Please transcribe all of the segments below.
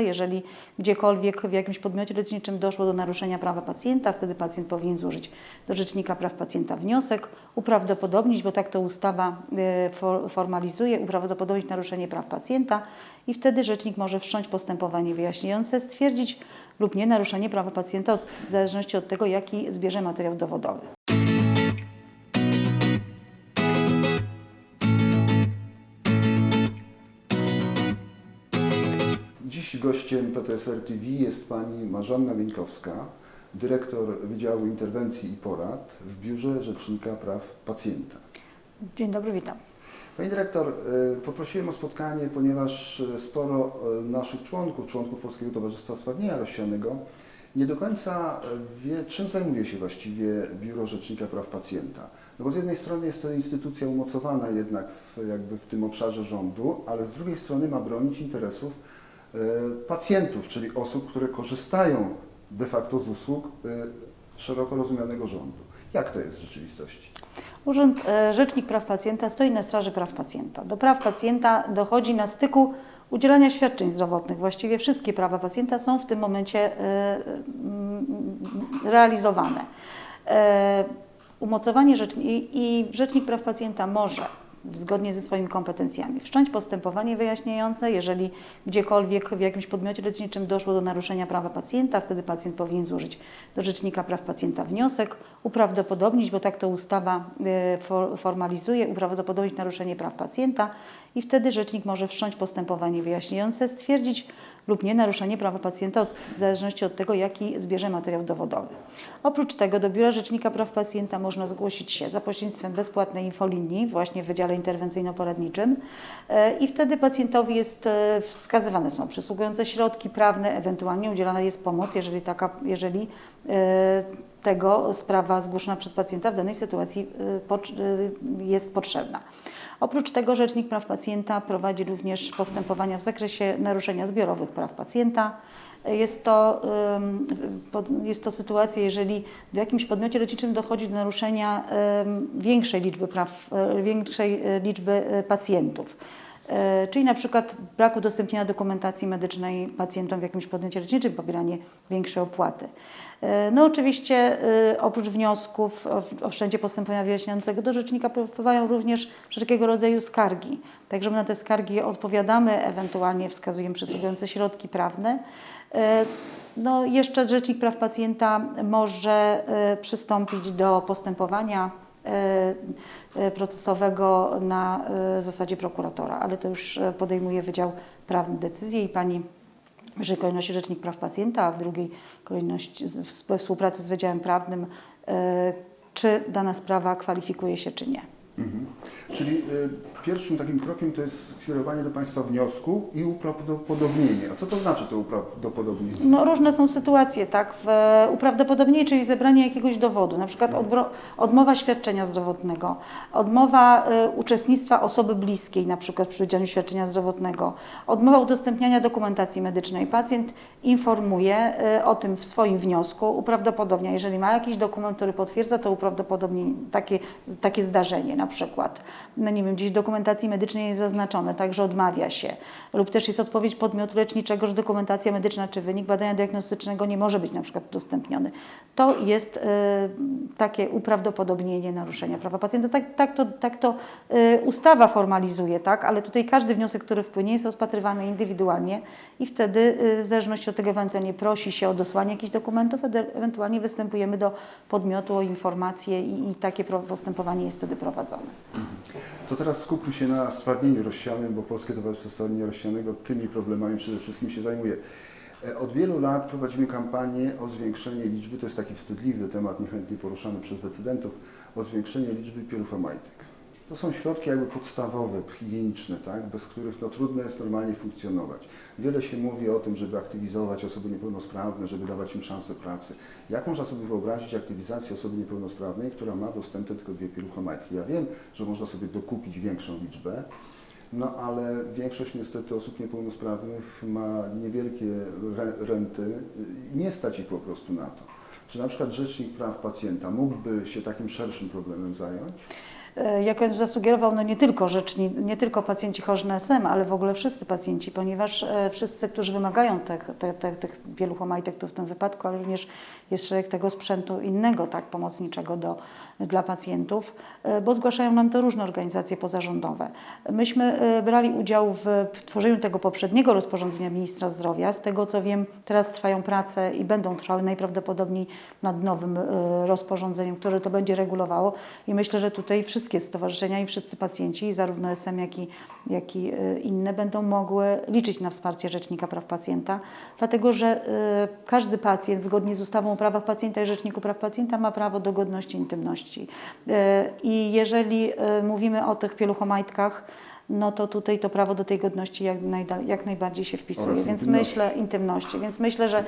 Jeżeli gdziekolwiek w jakimś podmiocie leczniczym doszło do naruszenia prawa pacjenta, wtedy pacjent powinien złożyć do Rzecznika Praw Pacjenta wniosek, uprawdopodobnić, bo tak to ustawa e, for- formalizuje, uprawdopodobnić naruszenie praw pacjenta i wtedy Rzecznik może wszcząć postępowanie wyjaśniające, stwierdzić lub nie naruszenie prawa pacjenta w zależności od tego, jaki zbierze materiał dowodowy. Dziś gościem PTSR TV jest pani Marzanna Wieńkowska, dyrektor Wydziału Interwencji i Porad w Biurze Rzecznika Praw Pacjenta. Dzień dobry, witam. Pani dyrektor, e, poprosiłem o spotkanie, ponieważ e, sporo e, naszych członków, członków Polskiego Towarzystwa Stwardnienia Rozsianego nie do końca wie, czym zajmuje się właściwie Biuro Rzecznika Praw Pacjenta. No bo z jednej strony jest to instytucja umocowana jednak w, jakby w tym obszarze rządu, ale z drugiej strony ma bronić interesów pacjentów, czyli osób, które korzystają de facto z usług e, szeroko rozumianego rządu. Jak to jest w rzeczywistości? Urząd e, Rzecznik Praw Pacjenta stoi na straży praw pacjenta. Do praw pacjenta dochodzi na styku udzielania świadczeń zdrowotnych. Właściwie wszystkie prawa pacjenta są w tym momencie e, mm, realizowane. E, Umocowanie rzeczni- i, i Rzecznik Praw Pacjenta może zgodnie ze swoimi kompetencjami. Wszcząć postępowanie wyjaśniające, jeżeli gdziekolwiek w jakimś podmiocie leczniczym doszło do naruszenia prawa pacjenta, wtedy pacjent powinien złożyć do Rzecznika Praw Pacjenta wniosek, uprawdopodobnić, bo tak to ustawa e, for- formalizuje, uprawdopodobnić naruszenie praw pacjenta i wtedy Rzecznik może wszcząć postępowanie wyjaśniające, stwierdzić lub nie naruszenie prawa pacjenta w zależności od tego, jaki zbierze materiał dowodowy. Oprócz tego do Biura Rzecznika Praw Pacjenta można zgłosić się za pośrednictwem bezpłatnej infolinii właśnie w Wydziale Interwencyjno-Poradniczym e, i wtedy pacjentowi jest e, wskazywane są przysługujące środki prawne, ewentualnie udzielana jest pomoc, jeżeli, taka, jeżeli e, tego sprawa zgłoszona przez pacjenta w danej sytuacji pot- e, jest potrzebna. Oprócz tego Rzecznik Praw Pacjenta prowadzi również postępowania w zakresie naruszenia zbiorowych praw pacjenta. Jest to, jest to sytuacja, jeżeli w jakimś podmiocie leczniczym dochodzi do naruszenia większej liczby praw, e, większej liczby pacjentów. E, Czyli na przykład brak udostępnienia dokumentacji medycznej pacjentom w jakimś podmiocie leczniczym, pobieranie większej opłaty. E, No oczywiście e, oprócz wniosków o wszczęcie postępowania wyjaśniającego do rzecznika wpływają również wszelkiego rodzaju skargi. Także my na te skargi odpowiadamy, ewentualnie wskazujemy przysługujące środki prawne. No, jeszcze Rzecznik Praw Pacjenta może przystąpić do postępowania procesowego na e, zasadzie prokuratora, ale to już e, podejmuje Wydział Prawny decyzję i pani w pierwszej kolejności Rzecznik Praw Pacjenta, a w drugiej kolejności we współpracy z Wydziałem Prawnym, e, czy dana sprawa kwalifikuje się, czy nie. Mhm. Czyli pierwszym takim krokiem to jest skierowanie do Państwa wniosku i uprawdopodobnienie. A co to znaczy to uprawdopodobnienie? No, różne są sytuacje, tak? W uprawdopodobnienie, czyli zebranie jakiegoś dowodu, na przykład odbro, odmowa świadczenia zdrowotnego, odmowa e, uczestnictwa osoby bliskiej, na przykład przy udziale świadczenia zdrowotnego, odmowa udostępniania dokumentacji medycznej. Pacjent informuje e, o tym w swoim wniosku, uprawdopodobnia, jeżeli ma jakiś dokument, który potwierdza to uprawdopodobnienie, takie, takie zdarzenie na przykład. No nie wiem, gdzieś w dokumentacji medycznej jest zaznaczone, także odmawia się. Lub też jest odpowiedź podmiotu leczniczego, że dokumentacja medyczna czy wynik badania diagnostycznego nie może być na przykład udostępniony. To jest e, takie uprawdopodobnienie naruszenia prawa pacjenta. Tak, tak to, tak to e, ustawa formalizuje, tak? ale tutaj każdy wniosek, który wpłynie jest rozpatrywany indywidualnie i wtedy e, w zależności od tego ewentualnie prosi się o dosłanie jakichś dokumentów, ewentualnie występujemy do podmiotu o informację i, i takie postępowanie jest wtedy prowadzone. To teraz skupmy się na stwardnieniu rozsianym, bo Polskie Towarzystwo Stwardnienia Rozsianego tymi problemami przede wszystkim się zajmuje. E, Od wielu lat prowadzimy kampanię o zwiększenie liczby, to jest taki wstydliwy temat, niechętnie poruszany przez decydentów, o zwiększenie liczby pieluchomajtek. To są środki jakby podstawowe, higieniczne, tak, bez których no, trudno jest normalnie funkcjonować. Wiele się mówi o tym, żeby aktywizować osoby niepełnosprawne, żeby dawać im szansę pracy. Jak można sobie wyobrazić aktywizację osoby niepełnosprawnej, która ma dostępne tylko dwie pieluchomajtki? Ja wiem, że można sobie dokupić większą liczbę, no ale większość niestety osób niepełnosprawnych ma niewielkie re- renty i nie stać ich po prostu na to. Czy na przykład Rzecznik Praw Pacjenta mógłby się takim szerszym problemem zająć? E, Jak zasugerował, no nie tylko rzeczni, nie tylko pacjenci chorzy na SM, ale w ogóle wszyscy pacjenci, ponieważ e, wszyscy, którzy wymagają tych, tych, tych, tych pieluchomajtek w tym wypadku, ale również jest szereg tego sprzętu innego, tak, pomocniczego do, dla pacjentów, e, bo zgłaszają nam to różne organizacje pozarządowe. Myśmy brali udział w tworzeniu tego poprzedniego rozporządzenia ministra zdrowia. Z tego co wiem, teraz trwają prace i będą trwały najprawdopodobniej nad nowym rozporządzeniem, które to będzie regulowało i myślę, że tutaj wszystkie stowarzyszenia i wszyscy pacjenci, zarówno SM, jak i, jak i e, inne, będą mogły liczyć na wsparcie Rzecznika Praw Pacjenta, dlatego że e, każdy pacjent zgodnie z ustawą o prawach pacjenta i Rzeczniku Praw Pacjenta ma prawo do godności i intymności. E, I jeżeli mówimy o tych pieluchomajtkach, no to tutaj to prawo do tej godności jak, jak najbardziej się wpisuje. Oraz Więc intymności. myślę, intymności. Więc myślę, że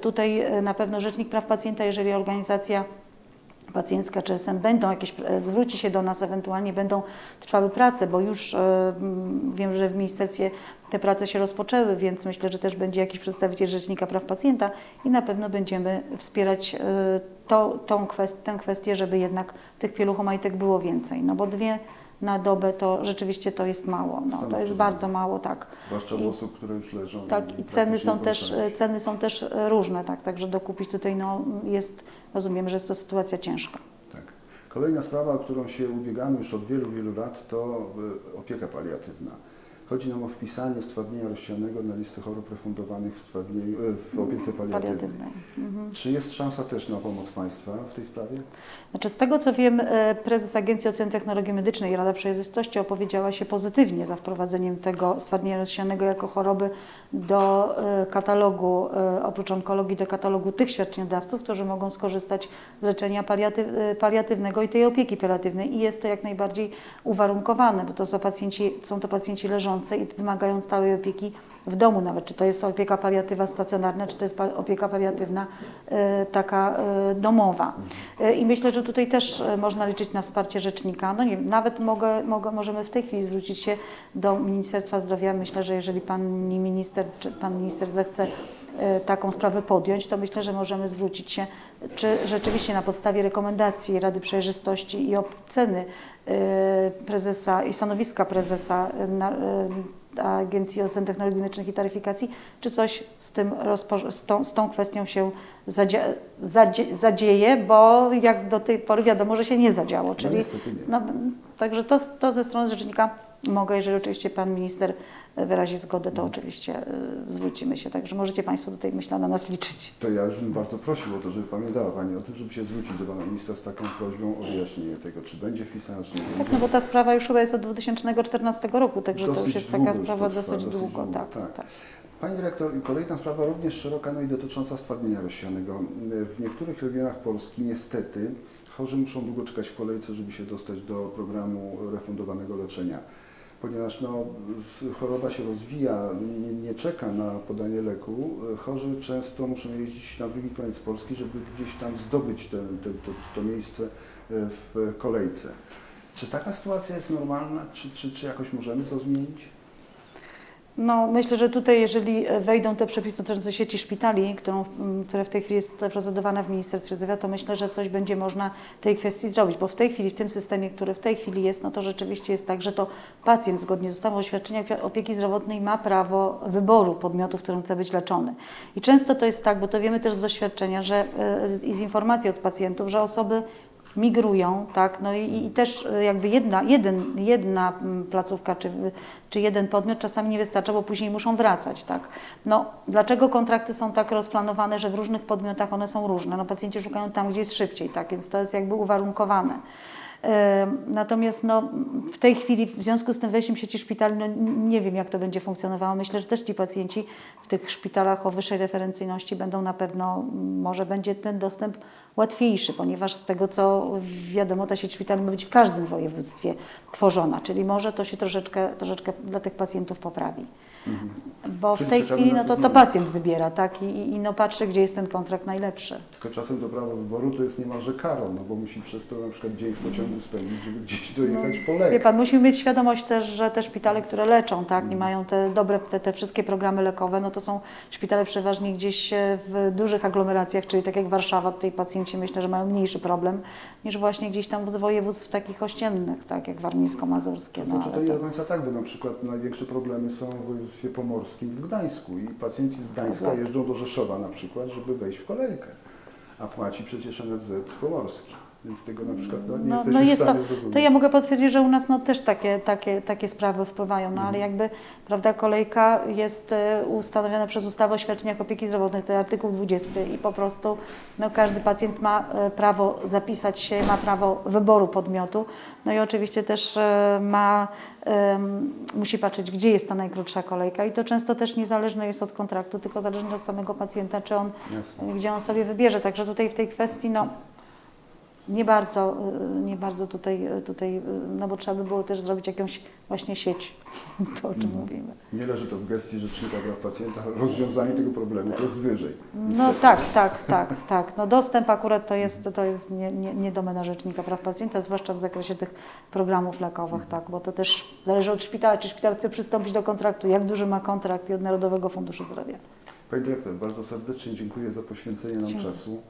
tutaj na pewno Rzecznik Praw Pacjenta, jeżeli organizacja pacjencka czy SM będą jakieś, e, zwróci się do nas, ewentualnie będą trwały prace, bo już e, wiem, że w ministerstwie te prace się rozpoczęły, więc myślę, że też będzie jakiś przedstawiciel Rzecznika Praw Pacjenta i na pewno będziemy wspierać e, to, tą tę kwestię, żeby jednak tych pieluchomajtek było więcej, no bo dwie na dobę to rzeczywiście to jest mało, no, to jest bardzo mało, tak. Zwłaszcza u I- osób, które już leżą. Tak, i praktycznie ceny są, też, ceny są też e, różne, tak, także dokupić tutaj no, jest, rozumiem, że jest to sytuacja ciężka. Tak. Kolejna sprawa, o którą się ubiegamy już od wielu, wielu lat, to y, opieka paliatywna. Chodzi nam o wpisanie stwardnienia rozsianego na listę chorób refundowanych w, y, w opiece paliatywnej. Paliatywnej. Mhm. Czy jest szansa też na pomoc państwa w tej sprawie? Znaczy, z tego co wiem, e, prezes Agencji Oceny Technologii Medycznej i Rada Przejrzystości opowiedziała się pozytywnie za wprowadzeniem tego stwardnienia rozsianego jako choroby do e, katalogu, e, oprócz onkologii, do katalogu tych świadczeniodawców, którzy mogą skorzystać z leczenia paliatyw, e, paliatywnego i tej opieki paliatywnej. I jest to jak najbardziej uwarunkowane, bo to są pacjenci, są to pacjenci leżący i wymagają stałej opieki w domu nawet, czy to jest opieka paliatywa stacjonarna, czy to jest opieka paliatywna e, taka e, domowa. E, I myślę, że tutaj też można liczyć na wsparcie rzecznika. No nie nawet mogę, mogę, możemy w tej chwili zwrócić się do Ministerstwa Zdrowia. Myślę, że jeżeli pani minister, czy pan minister zechce taką sprawę podjąć, to myślę, że możemy zwrócić się, czy rzeczywiście na podstawie rekomendacji Rady Przejrzystości i oceny e, prezesa i stanowiska prezesa e, e, Agencji Ocen Technologii Medycznych i Taryfikacji, czy coś z, tym z, tą, z tą kwestią się zadzie, zadzie, zadzieje, bo jak do tej pory wiadomo, że się nie zadziało. Czyli, niestety nie. no, także to, to ze strony rzecznika mogę, jeżeli oczywiście Pan Minister wyrazi zgodę, to oczywiście y, zwrócimy się. Także możecie Państwo tutaj, myślę, na nas liczyć. To ja już bym bardzo prosił o to, żeby pamiętała Pani o tym, żeby się zwrócić do Pana Ministra z taką prośbą o wyjaśnienie tego, czy będzie wpisana, czy nie Tak, będzie. no bo ta sprawa już chyba jest od 2014 roku, także to już Dosyć jest taka sprawa trwa, dosyć, dosyć długo. długo, Tak, tak. tak. Pani dyrektor, kolejna sprawa również szeroka, no i dotycząca stwardnienia rozsianego. W niektórych regionach Polski niestety chorzy muszą długo czekać w kolejce, żeby się dostać do programu refundowanego leczenia. Ponieważ no, choroba się rozwija, nie, nie czeka na podanie leku, chorzy często muszą jeździć na drugi koniec Polski, żeby gdzieś tam zdobyć te, te, to, to miejsce e, w kolejce. Czy taka sytuacja jest normalna? Czy, czy, czy jakoś możemy to zmienić? No, myślę, że tutaj, jeżeli e, wejdą te przepisy dotyczące sieci szpitali, którą, które w tej chwili jest procedowana w Ministerstwie Zdrowia, to myślę, że coś będzie można w tej kwestii zrobić, bo w tej chwili, w tym systemie, który w tej chwili jest, no to rzeczywiście jest tak, że to pacjent zgodnie z ustawą o świadczeniach opieki zdrowotnej ma prawo wyboru podmiotu, w którym chce być leczony. I często to jest tak, bo to wiemy też z doświadczenia, że e, i z informacji od pacjentów, że osoby migrują, tak, no i, i też e, jakby jedna, jeden, jedna mm, placówka czy, czy jeden podmiot czasami nie wystarcza, bo później muszą wracać, tak. No, dlaczego kontrakty są tak rozplanowane, że w różnych podmiotach one są różne? No, pacjenci szukają tam, gdzie jest szybciej, tak, więc to jest jakby uwarunkowane. Natomiast no, w tej chwili, w związku z tym wejściem sieci szpitali, no, nie wiem, jak to będzie funkcjonowało. Myślę, że też ci pacjenci w tych szpitalach o wyższej referencyjności będą na pewno, może będzie ten dostęp łatwiejszy, ponieważ z tego, co wiadomo, ta sieć szpitali ma być w każdym województwie tworzona, czyli może to się troszeczkę, troszeczkę dla tych pacjentów poprawi. Bo w tej chwili no to, to rozmowę. pacjent wybiera, tak? I, i- no patrzy, gdzie jest ten kontrakt najlepszy. Tylko czasem to prawo wyboru to jest niemalże karą, no bo musi przez to na przykład dzień w pociągu spędzić, żeby gdzieś dojechać po No, Wie lek. pan, musimy mieć świadomość też, że te szpitale, które leczą, tak, i mają te dobre, te, te wszystkie programy lekowe, no to są szpitale przeważnie gdzieś e, w dużych aglomeracjach, czyli tak jak Warszawa, tutaj pacjenci myślę, że mają mniejszy problem niż właśnie gdzieś tam z województw takich ościennych, tak jak warmińsko-mazurskie. To no, znaczy to ale nie to- do końca tak, bo na przykład największe problemy są w województwie pomorskim w Gdańsku. I pacjenci z Gdańska jeżdżą do Rzeszowa na przykład, żeby wejść w kolejkę, a płaci przecież NFZ pomorski, więc tego na przykład no, nie No, jesteśmy no jest w to, stanie zrozumieć. to ja mogę potwierdzić, że u nas no, też takie, takie, takie sprawy wpływają, no Mhm. ale jakby prawda, kolejka jest e, ustanowiona przez ustawę o świadczeniach opieki zdrowotnej, to jest artykuł 20 i po prostu no, każdy pacjent ma e, prawo zapisać się, ma prawo wyboru podmiotu, no i oczywiście też e, ma, musi patrzeć, gdzie jest ta najkrótsza kolejka i to często też niezależne jest od kontraktu, tylko zależne od samego pacjenta, czy on Jasne. gdzie on sobie wybierze. Także tutaj w tej kwestii, no, nie bardzo, y, nie bardzo tutaj, y, tutaj, y, no bo trzeba by było też zrobić jakąś właśnie sieć, to o czym Mhm. mówimy. Nie leży to w gestii Rzecznika Praw Pacjenta, rozwiązanie tego problemu to jest wyżej. No niestety. tak, tak, tak, tak. No dostęp akurat to jest, to jest nie, nie, nie domena Rzecznika Praw Pacjenta, zwłaszcza w zakresie tych programów lekowych, tak, bo to też zależy od szpitala, czy szpital chce przystąpić do kontraktu, jak duży ma kontrakt i od Narodowego Funduszu Zdrowia. Pani Dyrektor, bardzo serdecznie dziękuję za poświęcenie nam Dziękuję. czasu.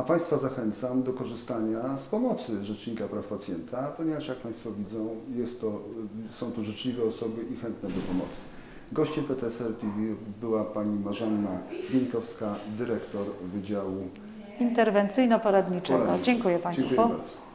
A Państwa zachęcam do korzystania z pomocy Rzecznika Praw Pacjenta, ponieważ jak Państwo widzą, jest to, są to życzliwe osoby i chętne do pomocy. Gościem PTSR TV była Pani Marzanna Bieńkowska, dyrektor Wydziału Interwencyjno-poradniczego. Poradniczego. Dziękuję Państwu. Dziękuję bardzo.